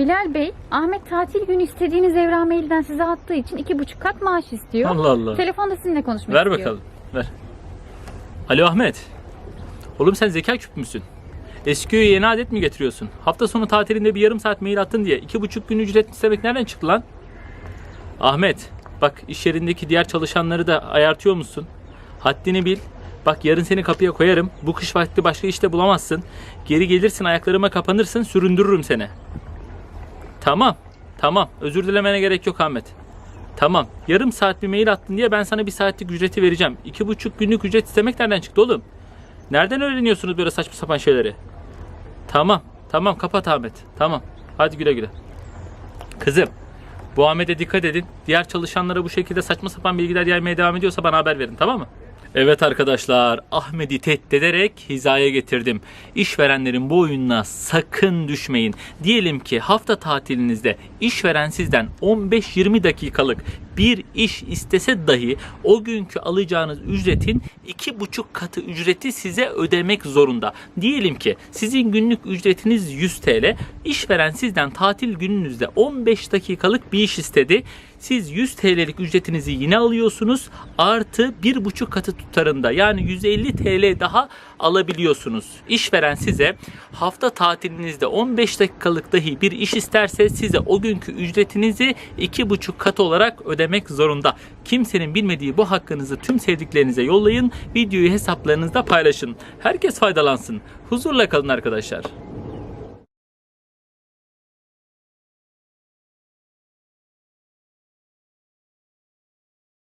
Bilal Bey, Ahmet tatil günü istediğiniz evrağı mailden size attığı için iki buçuk kat maaş istiyor. Allah Allah. Telefonda sizinle konuşmak Ver istiyor. bakalım. Ver. Alo Ahmet. Oğlum sen zeka küp müsün? Eskiye yeni adet mi getiriyorsun? Hafta sonu tatilinde bir yarım saat mail attın diye iki buçuk gün ücret istemek nereden çıktı lan? Ahmet bak iş yerindeki diğer çalışanları da ayartıyor musun? Haddini bil. Bak yarın seni kapıya koyarım. Bu kış vakti başka işte bulamazsın. Geri gelirsin ayaklarıma kapanırsın süründürürüm seni. Tamam. Tamam. Özür dilemene gerek yok Ahmet. Tamam. Yarım saat bir mail attın diye ben sana bir saatlik ücreti vereceğim. İki buçuk günlük ücret istemek nereden çıktı oğlum? Nereden öğreniyorsunuz böyle saçma sapan şeyleri? Tamam. Tamam kapat Ahmet. Tamam. Hadi güle güle. Kızım. Bu Ahmet'e dikkat edin. Diğer çalışanlara bu şekilde saçma sapan bilgiler yaymaya devam ediyorsa bana haber verin tamam mı? Evet arkadaşlar Ahmet'i tehdit ederek hizaya getirdim. İşverenlerin bu oyununa sakın düşmeyin. Diyelim ki hafta tatilinizde işveren sizden 15-20 dakikalık bir iş istese dahi o günkü alacağınız ücretin iki buçuk katı ücreti size ödemek zorunda. Diyelim ki sizin günlük ücretiniz 100 TL. İşveren sizden tatil gününüzde 15 dakikalık bir iş istedi. Siz 100 TL'lik ücretinizi yine alıyorsunuz. Artı bir buçuk katı tutarında yani 150 TL daha alabiliyorsunuz. İşveren size hafta tatilinizde 15 dakikalık dahi bir iş isterse size o günkü ücretinizi iki buçuk kat olarak ödemek zorunda. Kimsenin bilmediği bu hakkınızı tüm sevdiklerinize yollayın. Videoyu hesaplarınızda paylaşın. Herkes faydalansın. Huzurla kalın arkadaşlar.